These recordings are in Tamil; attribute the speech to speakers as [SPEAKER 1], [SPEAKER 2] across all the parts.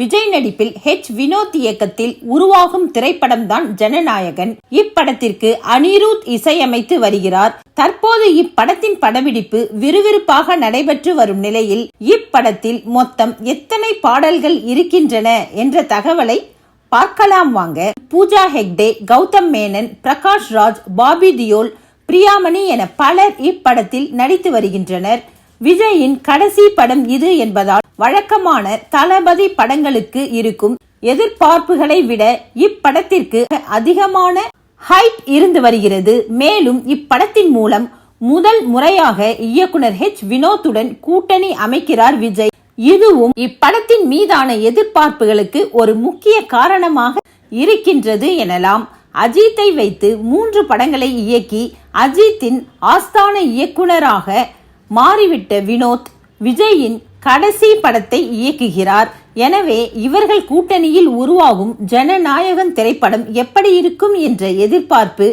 [SPEAKER 1] விஜய் நடிப்பில் ஹெச் வினோத் இயக்கத்தில் உருவாகும் திரைப்படம்தான் ஜனநாயகன். இப்படத்திற்கு அனிருத் இசையமைத்து வருகிறார். தற்போது இப்படத்தின் படப்பிடிப்பு விறுவிறுப்பாக நடைபெற்று வரும் நிலையில் இப்படத்தில் மொத்தம் எத்தனை பாடல்கள் இருக்கின்றன என்ற தகவலை பார்க்கலாம் வாங்க. பூஜா ஹெக்டே கௌதம் மேனன் பிரகாஷ் ராஜ் பாபி தியோல் பிரியாமணி என பலர் இப்படத்தில் நடித்து வருகின்றனர். விஜயின் கடைசி படம் இது என்பதால் வழக்கமான தளபதி படங்களுக்கு இருக்கும் எதிர்பார்ப்புகளை விட இப்படத்திற்கு அதிகமான ஹைப் இருந்து வருகிறது. மேலும் இப்படத்தின் மூலம் முதல் முறையாக இயக்குனர் ஹெச் வினோத்துடன் கூட்டணி அமைக்கிறார் விஜய். இதுவும் இப்படத்தின் மீதான எதிர்பார்ப்புகளுக்கு ஒரு முக்கிய காரணமாக இருக்கின்றது எனலாம். அஜித்தை வைத்து மூன்று படங்களை இயக்கி அஜித்தின் ஆஸ்தான இயக்குனராக மாறிவிட்ட வினோத் விஜயின் கடைசி படத்தை இயக்குகிறார். எனவே இவர்கள் கூட்டணியில் உருவாகும் ஜனநாயகன் திரைப்படம் எப்படி இருக்கும் என்ற எதிர்பார்ப்பு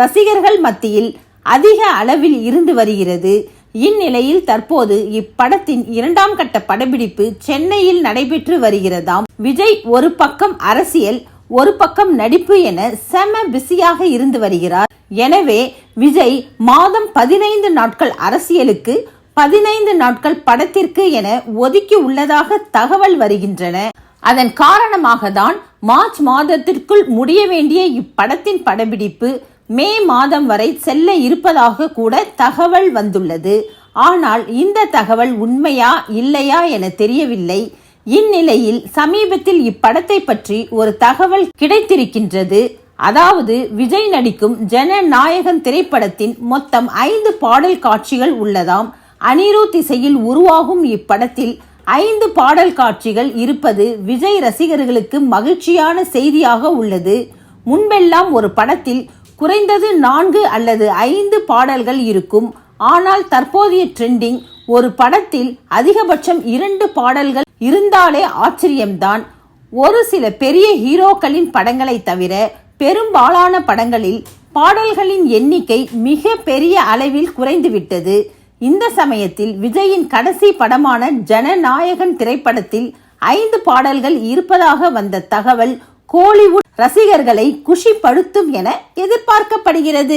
[SPEAKER 1] ரசிகர்கள் மத்தியில் அதிக அளவில் இருந்து வருகிறது. இந்நிலையில் தற்போது இப்படத்தின் இரண்டாம் கட்ட படப்பிடிப்பு சென்னையில் நடைபெற்று வருகிறதாம். விஜய் ஒரு பக்கம் அரசியல் ஒரு பக்கம் நடிப்பு என செம பிஸியாக இருந்து வருகிறார். எனவே விஜய் மாதம் பதினைந்து நாட்கள் அரசியலுக்கு பதினைந்து நாட்கள் படத்திற்கு என ஒதுக்கி உள்ளதாக தகவல் வருகின்றன. அதன் காரணமாக தான் மார்ச் மாதத்திற்குள் முடிய வேண்டிய இப்படத்தின் படப்பிடிப்பு மே மாதம் வரை செல்ல இருப்பதாக கூட தகவல் வந்துள்ளது. ஆனால் இந்த தகவல் உண்மையா இல்லையா என தெரியவில்லை. இந்நிலையில் சமீபத்தில் இப்படத்தை பற்றி ஒரு தகவல் கிடைத்திருக்கின்றது. அதாவது விஜய் நடிக்கும் ஜனநாயகன் திரைப்படத்தின் மொத்தம் ஐந்து பாடல் காட்சிகள் உள்ளதாம். அனிருத் இசையில் உருவாகும் இப்படத்தில் ஐந்து பாடல் காட்சிகள் இருப்பது விஜய் ரசிகர்களுக்கு மகிழ்ச்சியான செய்தியாக உள்ளது. முன்பெல்லாம் ஒரு படத்தில் குறைந்தது நான்கு அல்லது ஐந்து பாடல்கள் இருக்கும். ஆனால் தற்போதைய ட்ரெண்டிங் ஒரு படத்தில் அதிகபட்சம் இரண்டு பாடல்கள் இருந்தாலே ஆச்சரியம்தான். ஒரு சில பெரிய ஹீரோக்களின் படங்களை தவிர பெரும்பாலான படங்களில் பாடல்களின் எண்ணிக்கை மிக பெரிய அளவில் குறைந்துவிட்டது. இந்த சமயத்தில் விஜயின் கடைசி படமான ஜனநாயகன் திரைப்படத்தில் ஐந்து பாடல்கள் இருப்பதாக வந்த தகவல் கோலிவுட் ரசிகர்களை குஷிப்படுத்தும் என எதிர்பார்க்கப்படுகிறது.